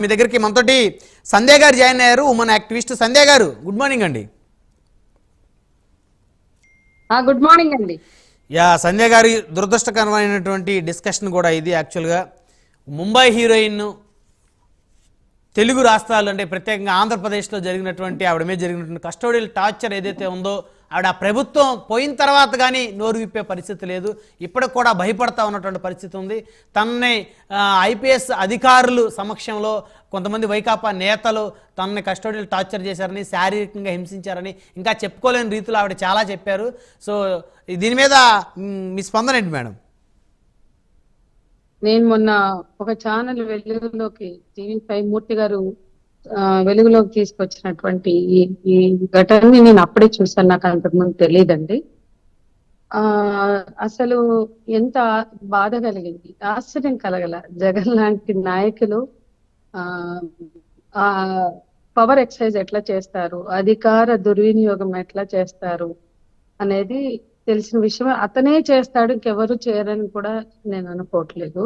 మీ దగ్గరికి మనతోటి సంధ్య గారు జాయిన్ అయ్యారు ఉమెన్ యాక్టివిస్ట్ సంధ్య గారు. గుడ్ మార్నింగ్ అండి. గుడ్ మార్నింగ్ అండి. యా సంధ్య గారి దురదృష్టకరమైనటువంటి డిస్కషన్ కూడా ఇది యాక్చువల్గా ముంబై హీరోయిన్ తెలుగు రాష్ట్రాలు అంటే ప్రత్యేకంగా ఆంధ్రప్రదేశ్లో జరిగినటువంటి ఆవిడ మీద జరిగినటువంటి కస్టోడియల్ టార్చర్ ఏదైతే ఉందో ఆవిడ ప్రభుత్వం పోయిన తర్వాత కానీ నోరు విప్పే పరిస్థితి లేదు. ఇప్పటికి కూడా భయపడతా ఉన్నటువంటి పరిస్థితి ఉంది. తనని ఐపీఎస్ అధికారులు సమక్షంలో కొంతమంది వైకాపా నేతలు తనని కస్టడీలు టార్చర్ చేశారని శారీరకంగా హింసించారని ఇంకా చెప్పుకోలేని రీతిలో ఆవిడ చాలా చెప్పారు. సో దీని మీద మీ స్పందన ఏంటి మేడం? నేను మొన్న ఒక ఛానల్ వెలుగులోకి టీవీ ఫైవ్ మూర్తి గారు వెలుగులోకి తీసుకొచ్చినటువంటి ఈ ఘటనని నేను అప్పుడే చూసాను నాకు అంతకుముందు తెలియదండి ఆ అసలు ఎంత బాధ కలిగింది. ఆశ్చర్యం కలగల. జగన్ లాంటి నాయకులు ఆ ఆ పవర్ ఎక్సర్సైజ్ ఎట్లా చేస్తారు? అధికార దుర్వినియోగం ఎట్లా చేస్తారు? అనేది తెలిసిన విషయం అతనే చేస్తాడు ఇంకెవరు చేయరని కూడా నేను అనుకోవట్లేదు.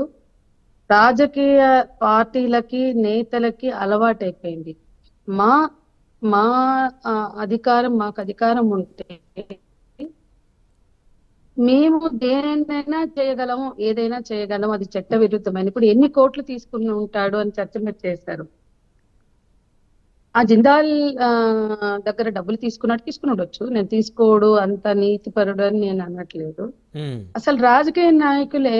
రాజకీయ పార్టీలకి నేతలకి అలవాటైపోయింది. మా మా అధికారం మాకు అధికారం ఉంటే మేము దేనైనా చేయగలము ఏదైనా చేయగలం అది చట్ట విరుద్ధమైన ఇప్పుడు ఎన్ని కోట్లు తీసుకుని ఉంటాడు అని చర్చ మీరు చేశారు. ఆ జిందాల్ దగ్గర డబ్బులు తీసుకున్నాడు తీసుకుని ఉండొచ్చు. నేను తీసుకోడు అంత నీతిపరుడు అని నేను అనట్లేదు. అసలు రాజకీయ నాయకులే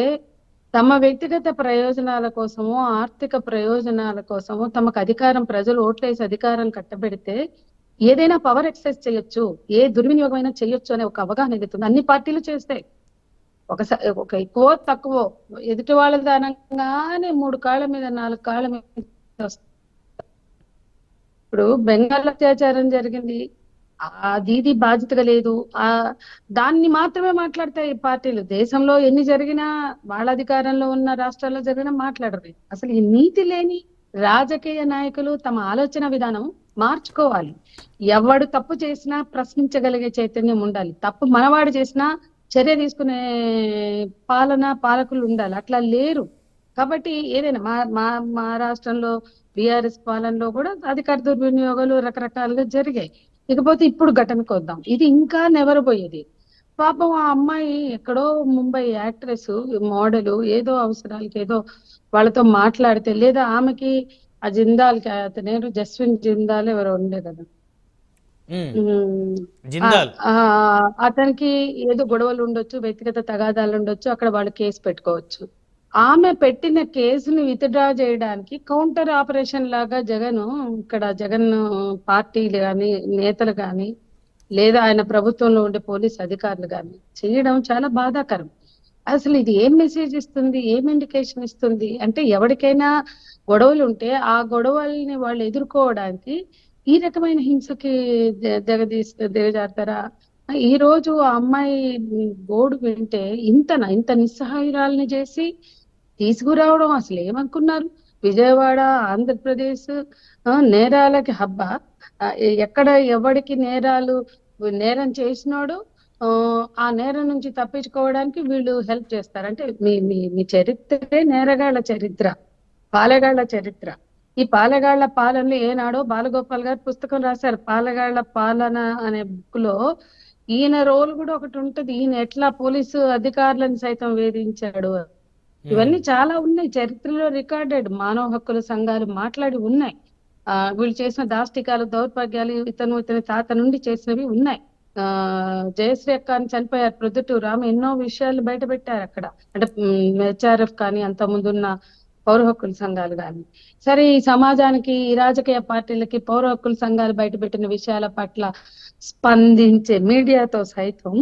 తమ వ్యక్తిగత ప్రయోజనాల కోసము ఆర్థిక ప్రయోజనాల కోసము తమకు అధికారం ప్రజలు ఓట్లేసి అధికారం కట్టబెడితే ఏదైనా పవర్ ఎక్సర్సైజ్ చేయొచ్చు ఏ దుర్వినియోగం అయినా చేయొచ్చు అనే ఒక అవగాహన ఎదుగుతుంది. అన్ని పార్టీలు చేస్తాయి. ఒకసారి ఒక ఎక్కువ తక్కువ ఎదుటి వాళ్ళ దానంగానే మూడు కాళ్ళ మీద నాలుగు కాళ్ళ మీద ఇప్పుడు బెంగాల్ అత్యాచారం జరిగింది. అది బాధ్యతగా లేదు. ఆ దాన్ని మాత్రమే మాట్లాడతాయి పార్టీలు. దేశంలో ఎన్ని జరిగినా వాళ్ళ అధికారంలో ఉన్న రాష్ట్రాల్లో జరిగినా మాట్లాడరు. అసలు ఈ నీతి లేని రాజకీయ నాయకులు తమ ఆలోచన విధానం మార్చుకోవాలి. ఎవడు తప్పు చేసినా ప్రశ్నించగలిగే చైతన్యం ఉండాలి. తప్పు మనవాడు చేసినా చర్య తీసుకునే పాలన పాలకులు ఉండాలి. అట్లా లేరు. కాబట్టి ఏదైనా మా మా మా రాష్ట్రంలో బీఆర్ఎస్ పాలనలో కూడా అధికార దుర్వినియోగాలు రకరకాలుగా జరిగాయి. ఇకపోతే ఇప్పుడు ఘటనకు వద్దాం. ఇది ఇంకా నెవరబోయేది పాపం ఆ అమ్మాయి ఎక్కడో ముంబై యాక్ట్రెస్ మోడల్ ఏదో అవసరాలకి ఏదో వాళ్ళతో మాట్లాడితే లేదా ఆమెకి ఆ జిందాల్కి అతనేరు జస్విన్ జిందాల్ ఎవరో ఉండే కదా. జిందాల్. అతనికి ఏదో గొడవలు ఉండొచ్చు వ్యక్తిగత తగాదాలు ఉండొచ్చు అక్కడ వాళ్ళు కేసు పెట్టుకోవచ్చు. ఆమె పెట్టిన కేసుని విత్డ్రా చేయడానికి కౌంటర్ ఆపరేషన్ లాగా జగన్ ఇక్కడ జగన్ పార్టీలు కానీ నేతలు కానీ లేదా ఆయన ప్రభుత్వంలో ఉండే పోలీస్ అధికారులు కానీ చేయడం చాలా బాధాకరం. అసలు ఇది ఏం మెసేజ్ ఇస్తుంది? ఏం ఇండికేషన్ ఇస్తుంది? అంటే ఎవరికైనా గొడవలు ఉంటే ఆ గొడవల్ని వాళ్ళు ఎదుర్కోవడానికి ఈ రకమైన హింసకి దిగదీస్ దిగజారుతారా? ఈ రోజు ఆ అమ్మాయి గోడు వింటే ఇంతన ఇంత నిస్సహాయురాలని చేసి తీసుకురావడం అసలు ఏమనుకున్నారు? విజయవాడ ఆంధ్రప్రదేశ్ నేరాలకి హబ్బా. ఎక్కడ ఎవడికి నేరాలు నేరం చేసినోడు ఆ, నేరం నుంచి తప్పించుకోవడానికి వీళ్ళు హెల్ప్ చేస్తారు. అంటే మీ మీ మీ చరిత్రే నేరగాళ్ళ చరిత్ర పాలగాళ్ళ చరిత్ర. ఈ పాలగాళ్ళ పాలనలో ఏనాడో బాలగోపాల్ గారు పుస్తకం రాశారు. పాలగాళ్ళ పాలన అనే బుక్లో ఈయన రోల్ కూడా ఒకటి ఉంటది. ఈయన ఎట్లా పోలీసు అధికారులను సైతం వేధించాడు ఇవన్నీ చాలా ఉన్నాయి. చరిత్రలో రికార్డెడ్ మానవ హక్కుల సంఘాలు మాట్లాడి ఉన్నాయి. ఆ వీళ్ళు చేసిన దాష్టికాలు దౌర్భాగ్యాలు ఇతను ఇతని తాత నుండి చేసినవి ఉన్నాయి. ఆ జయశ్రీ అక్క అని చనిపోయారు ప్రొద్దుటూరు. ఆమె ఎన్నో విషయాలు బయట పెట్టారు అక్కడ. అంటే హెచ్ఆర్ఎఫ్ కానీ అంత ముందున్న పౌర హక్కుల సంఘాలు కానీ సరే ఈ సమాజానికి ఈ రాజకీయ పార్టీలకి పౌర హక్కుల సంఘాలు బయటపెట్టిన విషయాల పట్ల స్పందించే మీడియాతో సైతం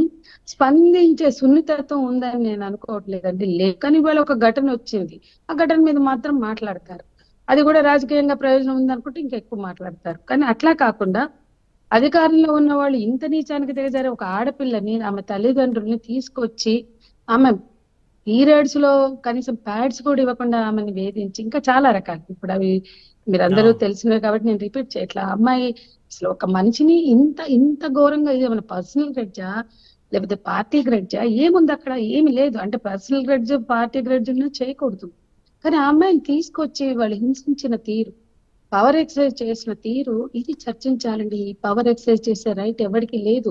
స్పందించే సున్నితత్వం ఉందని నేను అనుకోవట్లేదండి. లేకని ఇవాళ ఒక ఘటన వచ్చింది. ఆ ఘటన మీద మాత్రం మాట్లాడతారు. అది కూడా రాజకీయంగా ప్రయోజనం ఉందనుకుంటే ఇంకా ఎక్కువ మాట్లాడతారు. కానీ అట్లా కాకుండా అధికారంలో ఉన్న వాళ్ళు ఇంత నీచానికి దిగజారే ఒక ఆడపిల్లని ఆమె తల్లిదండ్రుల్ని తీసుకొచ్చి ఆమె పీరియడ్స్లో కనీసం ప్యాడ్స్ కూడా ఇవ్వకుండా ఆమెను వేధించి ఇంకా చాలా రకాలు. ఇప్పుడు అవి మీరందరూ. తెలిసినవి కాబట్టి నేను రిపీట్ చేయట్లా అమ్మాయి అసలు ఒక మనిషిని ఇంత ఇంత ఘోరంగా ఇది మన పర్సనల్ గ్రెడ్జా లేకపోతే పార్టీ గ్రెడ్జా ఏముంది అక్కడ? ఏమి లేదు. అంటే పర్సనల్ గ్రెడ్జ్ పార్టీ గ్రెడ్జ్ చేయకూడదు. కానీ ఆ అమ్మాయిని తీసుకొచ్చి వాళ్ళు హింసించిన తీరు పవర్ ఎక్సర్సైజ్ చేసిన తీరు ఇది చర్చించాలండి. ఈ పవర్ ఎక్సర్సైజ్ చేసే రైట్ ఎవరికి లేదు.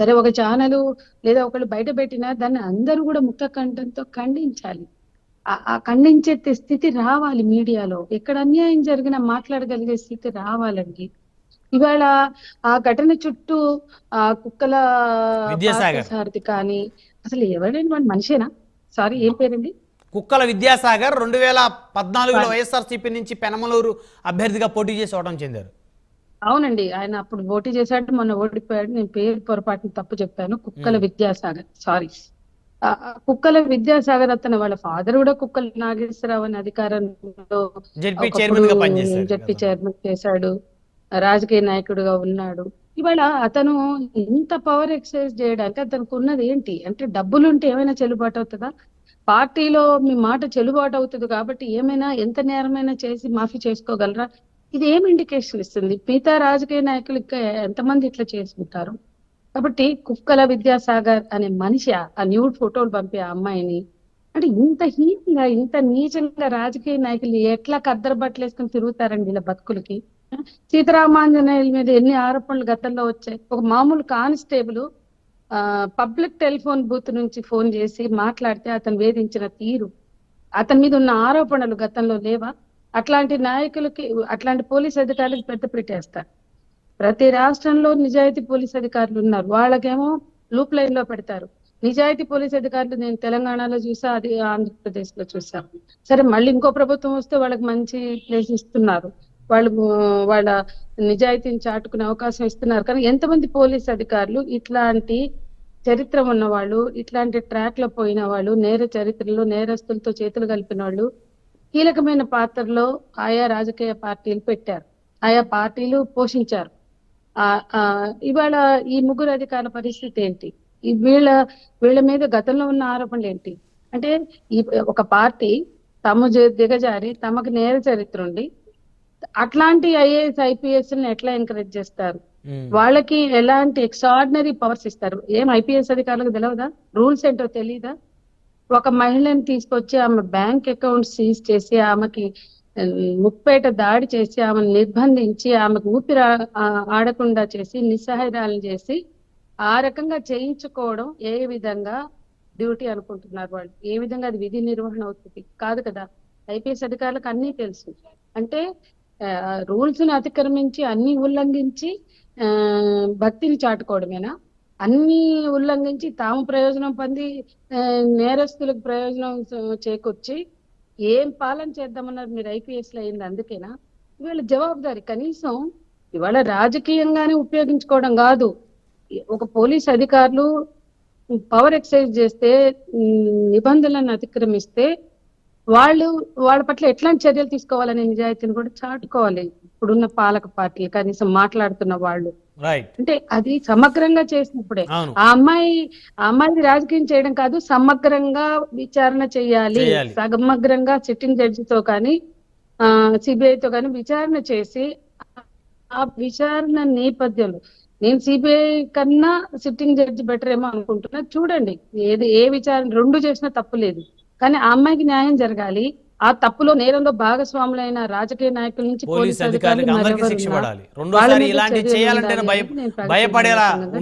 సరే ఒక ఛానల్ లేదా ఒకళ్ళు బయట పెట్టినా దాన్ని అందరూ కూడా ముక్త కంఠంతో ఖండించాలి. ఆ- ఖండించే స్థితి రావాలి మీడియాలో. ఎక్కడ అన్యాయం జరిగినా మాట్లాడగలిగే స్థితి రావాలండి. ఇవాళ ఆ ఘటన చుట్టూ ఆ కుక్కల విద్యాసాగర్. సారథి కానీ అసలు ఎవరండి వాడు మనిషేనా? సారీ ఏం పేరండి? కుక్కల విద్యాసాగర్ రెండు వేల పద్నాలుగులో వైఎస్ఆర్సీపీ నుంచి పెనమలూరు అభ్యర్థిగా పోటీ చేసి ఓటం చెందారు. అవునండి. ఆయన అప్పుడు పోటీ చేశాడు మొన్న ఓడిపోయాడు. నేను పేరు పొరపాటున తప్పు చెప్పాను. కుక్కల విద్యాసాగర్. సారీ. కుక్కల విద్యాసాగర్ అతను వాళ్ళ ఫాదర్ కూడా కుక్కల నాగేశ్వరరావు అనే అధికారంలో జడ్పీ. చైర్మన్ చేశాడు. రాజకీయ నాయకుడిగా ఉన్నాడు. ఇవాళ అతను ఇంత పవర్ ఎక్సర్సైజ్ చేయడానికి అతనికి ఉన్నది ఏంటి? అంటే డబ్బులు ఉంటే ఏమైనా చెల్లుబాటు అవుతుందా? పార్టీలో మీ మాట చెల్లుబాటు అవుతుంది కాబట్టి ఏమైనా ఎంత నేరమైనా చేసి మాఫీ చేసుకోగలరా? ఇది ఏం ఇండికేషన్ ఇస్తుంది? మిగతా రాజకీయ నాయకులు ఇంకా ఎంతమంది ఇట్లా చేసుకుంటారు? కాబట్టి కుక్కల విద్యాసాగర్ అనే మనిషి ఆ న్యూడ్ ఫోటోలు పంపే ఆ అమ్మాయిని అంటే ఇంత హీనంగా ఇంత నీచంగా రాజకీయ నాయకులు ఎట్లా కద్దరు బట్టలు వేసుకుని తిరుగుతారండి ఇలా బతుకులకి? సీతారామాంజనేయుల మీద ఎన్ని ఆరోపణలు గతంలో వచ్చాయి? ఒక మామూలు కానిస్టేబుల్ ఆ పబ్లిక్ టెలిఫోన్ బూత్ నుంచి ఫోన్ చేసి మాట్లాడితే అతను వేధించిన తీరు అతని మీద ఉన్న ఆరోపణలు గతంలో లేవా? అట్లాంటి నాయకులకి అట్లాంటి పోలీస్ అధికారులకు పెద్ద పెట్టేస్తారు ప్రతి రాష్ట్రంలో నిజాయితీ పోలీస్ అధికారులు ఉన్నారు. వాళ్ళకేమో లూప్ లైన్లో పెడతారు. నిజాయితీ పోలీస్ అధికారులు నేను తెలంగాణలో చూసా అది ఆంధ్రప్రదేశ్లో చూసా. సరే మళ్ళీ ఇంకో ప్రభుత్వం వస్తే వాళ్ళకి మంచి ప్లేస్ ఇస్తున్నారు. వాళ్ళు వాళ్ళ నిజాయితీని చాటుకునే అవకాశం ఇస్తున్నారు. కానీ ఎంతమంది పోలీస్ అధికారులు ఇట్లాంటి చరిత్ర ఉన్న వాళ్ళు ఇట్లాంటి ట్రాక్లో పోయిన వాళ్ళు నేర చరిత్రలో నేరస్తులతో చేతులు కలిపిన వాళ్ళు కీలకమైన పాత్రలో ఆయా రాజకీయ పార్టీలు పెట్టారు. ఆయా పార్టీలు పోషించారు. ఇవాళ ఈ ముగ్గురు అధికారుల పరిస్థితి ఏంటి? ఈ వీళ్ళ వీళ్ళ మీద గతంలో ఉన్న ఆరోపణలు ఏంటి? అంటే ఈ ఒక పార్టీ తమ దిగజారి తమకు నేర చరిత్ర ఉండి అట్లాంటి ఐఏఎస్ ఐపీఎస్ ఎట్లా ఎంకరేజ్ చేస్తారు. వాళ్ళకి ఎలాంటి ఎక్స్ట్రాడినరీ పవర్స్ ఇస్తారు? ఏం ఐపీఎస్ అధికారులకు తెలియదా రూల్స్ ఏంటో తెలియదా ఒక మహిళని తీసుకొచ్చి ఆమె బ్యాంక్ అకౌంట్ సీజ్ చేసి ఆమెకి ముప్పేట దాడి చేసి ఆమెను నిర్బంధించి ఆమెకు ఊపిరి ఆడకుండా చేసి నిస్సహాయాలు చేసి ఆ రకంగా చేయించుకోవడం ఏ విధంగా డ్యూటీ అనుకుంటున్నారు వాళ్ళు? ఏ విధంగా అది విధి నిర్వహణ అవుతుంది? కాదు కదా. ఐపీఎస్ అధికారులకు అన్నీ తెలుసు. అంటే రూల్స్ని అతిక్రమించి అన్ని ఉల్లంఘించి ఆ, భక్తిని చాటుకోవడమేనా? అన్ని ఉల్లంఘించి తాము ప్రయోజనం పొంది నేరస్తులకు ప్రయోజనం చేకూర్చి ఏం పాలన చేద్దామన్నారు మీరు ఐపీఎస్లో అయింది అందుకేనా? ఇవాళ జవాబుదారి కనీసం ఇవాళ రాజకీయంగానే ఉపయోగించుకోవడం కాదు. ఒక పోలీస్ అధికారులు పవర్ ఎక్సర్సైజ్ చేస్తే నిబంధనలను అతిక్రమిస్తే వాళ్ళు వాళ్ళ పట్ల ఎట్లాంటి చర్యలు తీసుకోవాలనే నిజాయితీని కూడా చాటుకోవాలి. ఇప్పుడున్న పాలక పార్టీలు కనీసం మాట్లాడుతున్న వాళ్ళు అంటే అది సమగ్రంగా చేసినప్పుడే. ఆ అమ్మాయి ఆ అమ్మాయి రాజకీయం చేయడం కాదు సమగ్రంగా విచారణ చేయాలి. సమగ్రంగా సిట్టింగ్ జడ్జితో కానీ ఆ సిబిఐ తో కానీ విచారణ చేసి ఆ విచారణ నేపథ్యంలో నేను సిబిఐ కన్నా సిట్టింగ్ జడ్జి బెటర్ ఏమో అనుకుంటున్నా. చూడండి ఏది ఏ విచారణ రెండు చేసినా తప్పు లేదు. కానీ ఆ అమ్మాయికి న్యాయం జరగాలి. ఆ తప్పులో నేరంలో భాగస్వాములైన రాజకీయ నాయకుల నుంచి పోలీస్ అధికారులకు అధికారులు అందరికీ శిక్ష పడాలి రెండోసారి ఇలాంటి ప్రకటన భయపడేలా. ఉండాలి